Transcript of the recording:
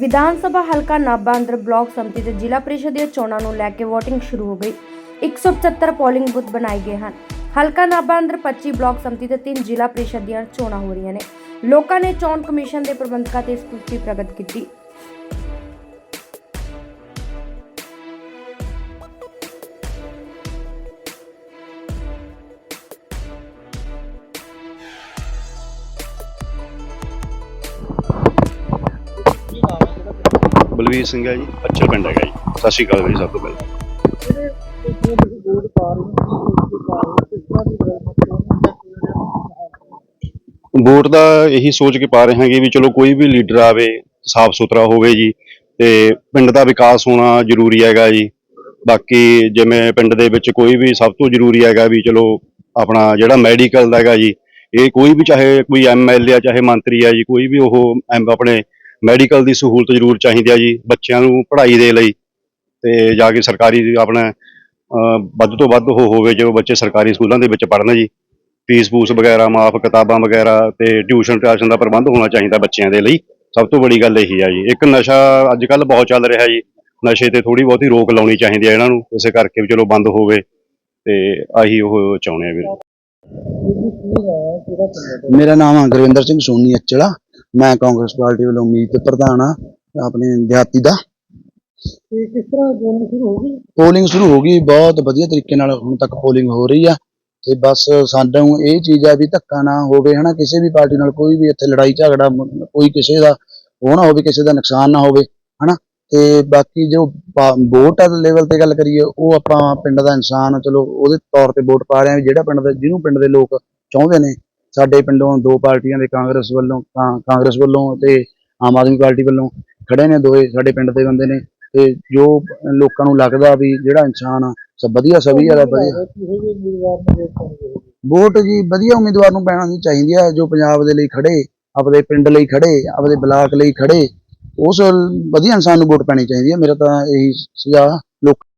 ਵਿਧਾਨ ਸਭਾ ਹਲਕਾ ਨਾਭਾ ਅੰਦਰ ਬਲਾਕ ਸੰਮਤੀ ਤੇ ਜ਼ਿਲ੍ਹਾ ਪ੍ਰੀਸ਼ਦ ਦੀਆਂ ਚੋਣਾਂ ਨੂੰ ਲੈ ਕੇ VOTING ਸ਼ੁਰੂ ਹੋ ਗਈ। 175 ਪੋਲਿੰਗ ਬੂਥ ਬਣਾਏ ਗਏ ਹਨ। ਹਲਕਾ ਨਾਭਾ ਅੰਦਰ 25 ਬਲਾਕ ਸੰਮਤੀ ਤੇ 3 ਜ਼ਿਲ੍ਹਾ ਪ੍ਰੀਸ਼ਦ ਦੀਆਂ ਚੋਣਾਂ ਹੋ ਰਹੀਆਂ ਨੇ। ਲੋਕਾਂ ਨੇ ਚੋਣ ਕਮਿਸ਼ਨ ਦੇ ਪ੍ਰਬੰਧਕਾਂ ਤੇ ਸਤੁਸ਼ਟੀ ਪ੍ਰਗਟ ਕੀਤੀ। ਬਲਵੀਰ ਸਿੰਘ ਹੈ ਜੀ ਪੱਚਲ ਪਿੰਡ ਹੈਗਾ ਜੀ। ਸਤਿ ਸ਼੍ਰੀ ਅਕਾਲ ਵੀਰ ਸਭ ਤੋਂ ਪਹਿਲਾਂ। ਵੋਟ ਦਾ ਇਹੀ ਸੋਚ ਕੇ ਪਾ ਰਹੇ ਹਾਂਗੇ ਵੀ ਚਲੋ ਕੋਈ ਵੀ ਲੀਡਰ ਆਵੇ, ਸਾਫ਼ ਸੁਥਰਾ ਹੋਵੇ ਜੀ, ਤੇ ਪਿੰਡ ਦਾ ਵਿਕਾਸ ਹੋਣਾ ਜ਼ਰੂਰੀ ਹੈਗਾ ਜੀ। ਬਾਕੀ ਜਿਵੇਂ ਪਿੰਡ ਦੇ ਵਿੱਚ ਕੋਈ ਵੀ ਸਭ ਤੋਂ ਜ਼ਰੂਰੀ ਹੈਗਾ ਵੀ ਚਲੋ ਆਪਣਾ ਜਿਹੜਾ ਮੈਡੀਕਲ ਦਾ ਹੈਗਾ ਜੀ, ਇਹ ਕੋਈ ਵੀ ਚਾਹੇ ਕੋਈ ਐਮਐਲਏ ਆ, ਚਾਹੇ ਮੰਤਰੀ ਆ ਜੀ, ਕੋਈ ਵੀ ਉਹ ਆਪਣੇ ਮੈਡੀਕਲ ਦੀ ਸਹੂਲਤ ਜ਼ਰੂਰ ਚਾਹੀਦੀ ਆ ਜੀ, ਬੱਚਿਆਂ ਨੂੰ ਪੜ੍ਹਾਈ ਦੇ ਲਈ ਤੇ ਜਾ ਕੇ ਸਰਕਾਰੀ ਆਪਣਾ ਵੱਧ ਤੋਂ ਵੱਧ ਉਹ ਹੋਵੇ ਜੋ ਬੱਚੇ ਸਰਕਾਰੀ ਸਕੂਲਾਂ ਦੇ ਵਿੱਚ ਪੜ੍ਹਨ ਜੀ। ਫੀਸ ਫੂਸ ਵਗੈਰਾ, ਮਾਫ ਕਿਤਾਬਾਂ ਵਗੈਰਾ ਤੇ ਟਿਊਸ਼ਨ ਟਿਊਸ਼ਨ ਦਾ ਪ੍ਰਬੰਧ ਹੋਣਾ ਚਾਹੀਦਾ ਬੱਚਿਆਂ ਦੇ ਲਈ। ਸਭ ਤੋਂ ਵੱਡੀ ਗੱਲ ਇਹੀ ਆ ਜੀ। ਇੱਕ ਨਸ਼ਾ ਅੱਜ ਕੱਲ ਬਹੁਤ ਚੱਲ ਰਿਹਾ ਜੀ। ਨਸ਼ੇ ਤੇ ਥੋੜੀ ਬਹੁਤੀ ਰੋਕ ਲਾਉਣੀ ਚਾਹੀਦੀ ਆ ਇਹਨਾਂ ਨੂੰ, ਇਸੇ ਕਰਕੇ ਵੀ ਚਲੋ ਬੰਦ ਹੋਵੇ ਤੇ ਆਹੀ ਉਹ ਚਾਹੁੰਦੇ ਆ ਵੀਰ। ਮੇਰਾ ਨਾਮ ਆ ਗੁਰਵਿੰਦਰ ਸਿੰਘ ਸੋਨੀ ਅਚਲਾ। ਮੈਂ ਕਾਂਗਰਸ ਪਾਰਟੀ ਵੱਲੋਂ ਮੀਤ ਪ੍ਰਧਾਨ ਆ ਆਪਣੇ ਦਿਹਾਤੀ ਦਾ। ਤੇ ਕਿਸ ਤਰ੍ਹਾਂ ਪੋਲਿੰਗ ਸ਼ੁਰੂ ਹੋ ਗਈ? ਪੋਲਿੰਗ ਸ਼ੁਰੂ ਹੋ ਗਈ ਬਹੁਤ ਵਧੀਆ ਤਰੀਕੇ ਨਾਲ ਹੁਣ ਤੱਕ ਪੋਲਿੰਗ ਹੋ ਰਹੀ ਆ। ਤੇ ਬਸ ਸਾਨੂੰ ਇਹ ਚੀਜ਼ ਆ ਵੀ ਧੱਕਾ ਨਾ ਹੋਵੇ ਹਨਾ ਕਿਸੇ ਵੀ ਪਾਰਟੀ ਨਾਲ ਕੋਈ ਵੀ ਇੱਥੇ ਲੜਾਈ ਝਗੜਾ ਕੋਈ ਕਿਸੇ ਦਾ ਉਹ ਨਾ ਹੋਵੇ ਕਿਸੇ ਦਾ ਨੁਕਸਾਨ ਨਾ ਹੋਵੇ ਹਨਾ। ਤੇ ਬਾਕੀ ਜੋ ਵੋਟ ਲੈਵਲ ਤੇ ਗੱਲ ਕਰੀਏ ਉਹ ਆਪਾਂ ਪਿੰਡ ਦਾ ਇਨਸਾਨ ਚਲੋ ਉਹਦੇ ਤੌਰ ਤੇ ਵੋਟ ਪਾ ਰਹੇ ਆ ਜਿਹੜਾ ਪਿੰਡ ਦਾ ਜਿਹਨੂੰ ਪਿੰਡ ਦੇ ਲੋਕ ਚਾਹੁੰਦੇ ਨੇ ਸਾਡੇ ਪਿੰਡੋਂ ਦੋ ਪਾਰਟੀਆਂ ਦੇ ਕਾਂਗਰਸ ਵੱਲੋਂ ਕਾਂਗਰਸ ਵੱਲੋਂ ਤੇ ਆਮ ਆਦਮੀ ਪਾਰਟੀ ਵੱਲੋਂ ਖੜੇ ਨੇ ਦੋਏ ਸਾਡੇ ਪਿੰਡ ਦੇ ਬੰਦੇ ਨੇ। ਤੇ ਜੋ ਲੋਕਾਂ ਨੂੰ ਲੱਗਦਾ ਵੀ ਜਿਹੜਾ ਇਨਸਾਨ ਆ, ਸਭ ਵਧੀਆ, ਸਭੀ ਵਾਲਾ ਵਧੀਆ। ਵੋਟ ਜੀ, ਵਧੀਆ ਉਮੀਦਵਾਰ ਨੂੰ ਪੈਣਾ ਚਾਹੀਦੀ ਆ, ਜੋ ਪੰਜਾਬ ਦੇ ਲਈ ਖੜੇ, ਆਪਦੇ ਪਿੰਡ ਲਈ ਖੜੇ, ਆਪਦੇ ਬਲਾਕ ਲਈ ਖੜੇ, ਉਸ ਵਧੀਆ ਇਨਸਾਨ ਨੂੰ ਵੋਟ ਪੈਣੀ ਚਾਹੀਦੀ ਹੈ ਮੇਰਾ ਤਾਂ ਇਹੀ ਸੁਝਾਅ ਲੋਕ